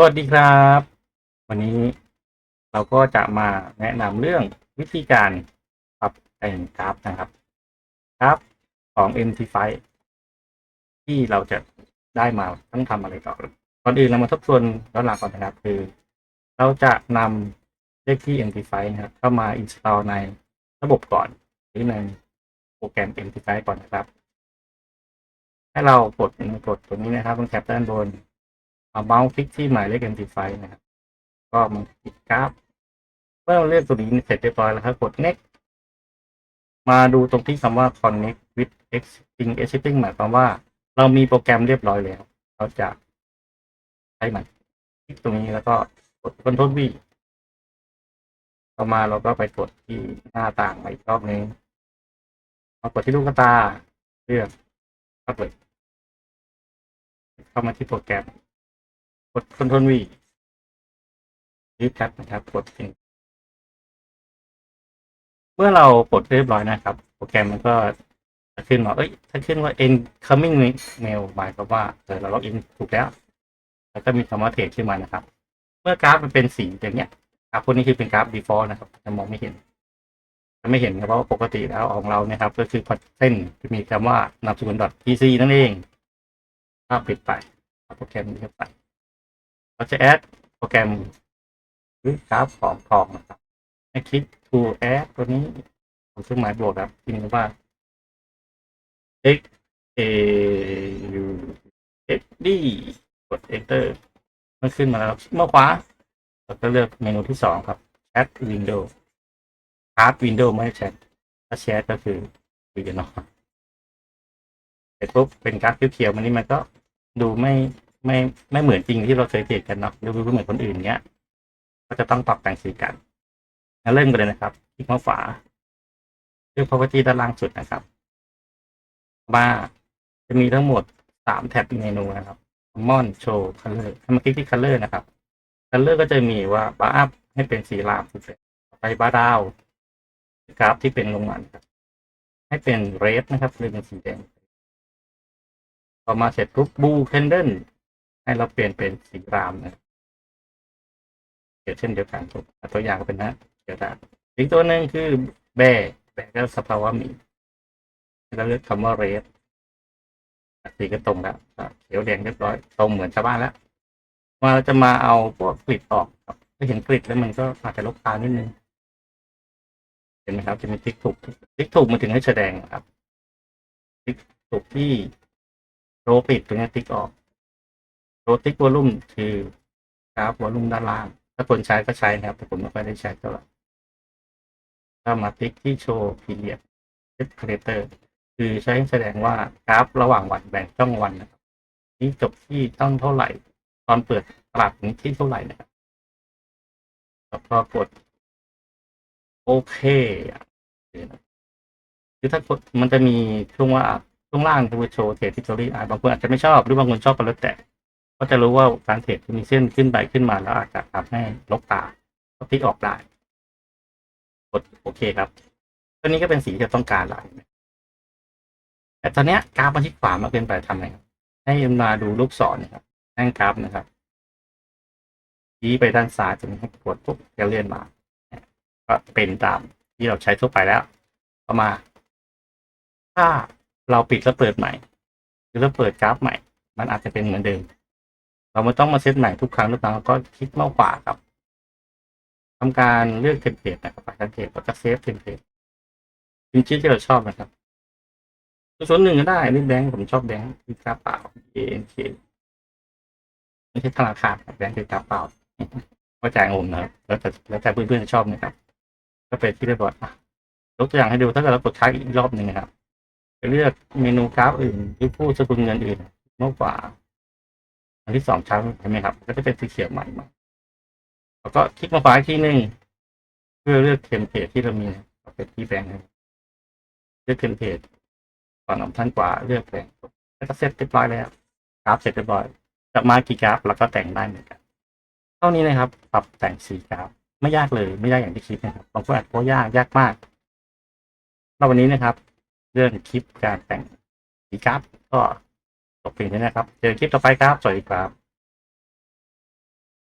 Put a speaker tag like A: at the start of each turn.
A: สวัสดีครับ วันนี้เราก็จะมาแนะนำเรื่องวิธีการปรับแต่งกราฟนะครับกราฟของ MT5 ที่เราจะได้มาต้องทำอะไรต่อก่อนอื่นเรามาทบทวนย้อนหลังก่อนนะครับคือ เราจะนำเลขที่ MT5 นะครับเข้ามา install ในระบบก่อน หรือในโปรแกรม MT5 ก่อนนะครับ ให้เรากดกดตัวนี้นะครับตรงแท็บด้านบน เอาเมาส์คลิกที่หมายเลข MT5 นะครับ ก็มันปิดกราฟเมื่อเราเลือกตัวนี้เสร็จเรียบร้อยแล้วครับกด next มาดูตรงที่คำว่า connect with existing existing หมายความว่า เรามีโปรแกรมเรียบร้อยแล้ว เราจะใช้มันคลิกตรงนี้แล้วก็กด Ctrl V ต่อมาเราก็ไปกดที่หน้าต่างใหม่อีกรอบนึงมากดที่ลูกตาเลือกก็เปิดเข้ามาที่โปรแกรม กด Ctrl V รีบแท็บนะครับ กดทิ้งเมื่อเรากดเรียบร้อยนะครับ โปรแกรมมันก็จะขึ้นมาเอ้ย ถ้าขึ้นว่า incoming mail หมายความว่าเออเราล็อกอินถูกแล้ว แล้วก็มีคำว่าเทรดขึ้นมานะครับ เมื่อกราฟมันเป็นสีอย่างเงี้ยกราฟพวกนี้คือเป็นกราฟ default นะครับ จะมองไม่เห็นจะไม่เห็นเพราะปกติแล้วของเราเนี่ยครับ ก็คือพอเส้นจะมีคำว่านามสกุล .pc นั่นเองถ้าปิดไปโปรแกรมนี้เข้าไป เราจะแอดโปรแกรมหรือกราฟของกล่องนะครับให้คลิก to add ตัวนี้ของเครื่องหมายบวกครับพิมพ์ว่า x a u x d กด enter มันขึ้นมาแล้วเมื่อขวาเราก็เลือกเมนูที่สองครับ chat window chat window ไม่ใช่ chat ถ้า chat ก็คือคุยกันเนาะเสร็จปุ๊บเป็นกราฟเขียวๆมันนี่มันก็ดูไม่ ไม่ไม่เหมือนจริงที่เราเคยเห็นกันเนาะดูไม่เหมือนคนอื่นเงี้ย ก็จะต้องปรับแต่งสีกันงั้นเริ่มกันเลยนะครับ คลิกมาฝาเลือก property ด้านล่างสุดนะครับมาจะมีทั้งหมดสามแท็บเมนูนะครับ common show color ให้มาคลิกที่ color นะครับ color ก็จะมีว่า bar up ให้เป็นสีรามสุดไป bar down กราฟที่เป็นลงมาครับ ให้เป็น red นะครับหรือเป็นสีแดงพอมาเสร็จปุ๊บ blue candle ให้เราเปลี่ยนเป็นสีรามนะเดี๋ยวเช่นเดียวกันถูกตัวอย่างก็เป็นนะเดี๋ยวได้อีกตัวหนึ่งคือแบแบก็สภาวะหมีเราเลือกคำว่าเรดสีก็ตรงแล้วเขียวแดงเรียบร้อยตรงเหมือนชาวบ้านแล้วมาเราจะมาเอาพวกกริดออกครับถ้าเห็นกริดแล้วมันก็อาจจะลบตานิดนึงเห็นไหมครับ จะมีติ๊กถูกติ๊กถูกมันถึงให้แสดงครับติ๊กถูกที่โรปิดตรงนี้ติ๊กออก ติ๊กวอลุ่มคือกราฟวอลุ่มด้านล่าง ถ้าคนใช้ก็ใช้นะครับ แต่ผมไม่ค่อยได้ใช้เท่าไหร่ถ้ามาติ๊กที่โชว์พีเรียดเซตคาเตอร์คือใช้แสดงว่ากราฟระหว่างวันแบ่งช่องวันนะครับนี่จบที่ต้องเท่าไหร่ ตอนเปิดตลาดนี้ที่เท่าไหร่นะครับแล้วก็กดโอเคคือถ้ากดมันจะมีช่วงว่าช่วงล่างคือโชว์เทรดทิทอรี่อะบางคนอาจจะไม่ชอบหรือบางคนชอบก็แล้วแต่ ก็จะรู้ว่าการเทรดมีเส้นขึ้นไปขึ้นมาแล้วอาจจะทำให้ลบตาก็พลิกออกได้กดโอเคครับตัวนี้ก็เป็นสีที่ต้องการแล้วแต่ตอนนี้กราฟมันชิดขวามาเป็นไปทำไงครับ ให้มาดูลูกศรนะครับแท่งกราฟนะครับชี้ไปด้านซ้ายจนให้กดปุ๊บจะเลื่อนมา ก็เป็นตามที่เราใช้ทั่วไปแล้วต่อมา ถ้าเราปิดแล้วเปิดใหม่ หรือเราเปิดกราฟใหม่ มันอาจจะเป็นเหมือนเดิม เราไม่ต้องมาเซตใหม่ทุกครั้งทุกครั้งก็คลิกเมาส์ขวาครับทำการเลือกเทมเพลตนะครับเทมเพลตแล้วก็เซฟเทมเพลตเป็นชื่อที่เราชอบนะครับส่วนหนึ่งก็ได้นี่แบงค์ผมชอบแบงค์คือกราเปล่า ANK ไม่ใช่ธนาคารแบงค์คือกราเปล่าก็จ่ายงงนะครับแล้วแต่แล้วแต่เพื่อนๆชอบนะครับ ก็เป็นที่เรียบร้อยอะยกตัวอย่างให้ดูถ้าเกิดเรากดค้างอีกรอบหนึ่งนะครับเลือกเมนูกราฟอื่นหรือผู้สกุลเงินอื่นมากกว่า อันที่สองชั้นใช่ไหมครับก็จะเป็นสีเขียวใหม่มาแล้วก็คลิกมาขวาอีกทีหนึ่งเพื่อเลือกเทมเพลตที่เรามีเป็นที่แบงค์เลือกเทมเพลตก่อนออปชั่นกว่าเลือกแบงค์แล้วก็เสร็จเรียบร้อยแล้วกราฟเสร็จเรียบร้อยจะมากี่กราฟแล้วก็แต่งได้เหมือนกันเท่านี้นะครับ ปรับแต่งสีกราฟไม่ยากเลยไม่ยากอย่างที่คิดนะครับบางคนอาจจะว่ายากยากมากในวันนี้นะครับ เรื่องคลิปการแต่งสีกราฟก็ จบเพียงนี้นะครับ เจอคลิปต่อไปครับ สวัสดีครับ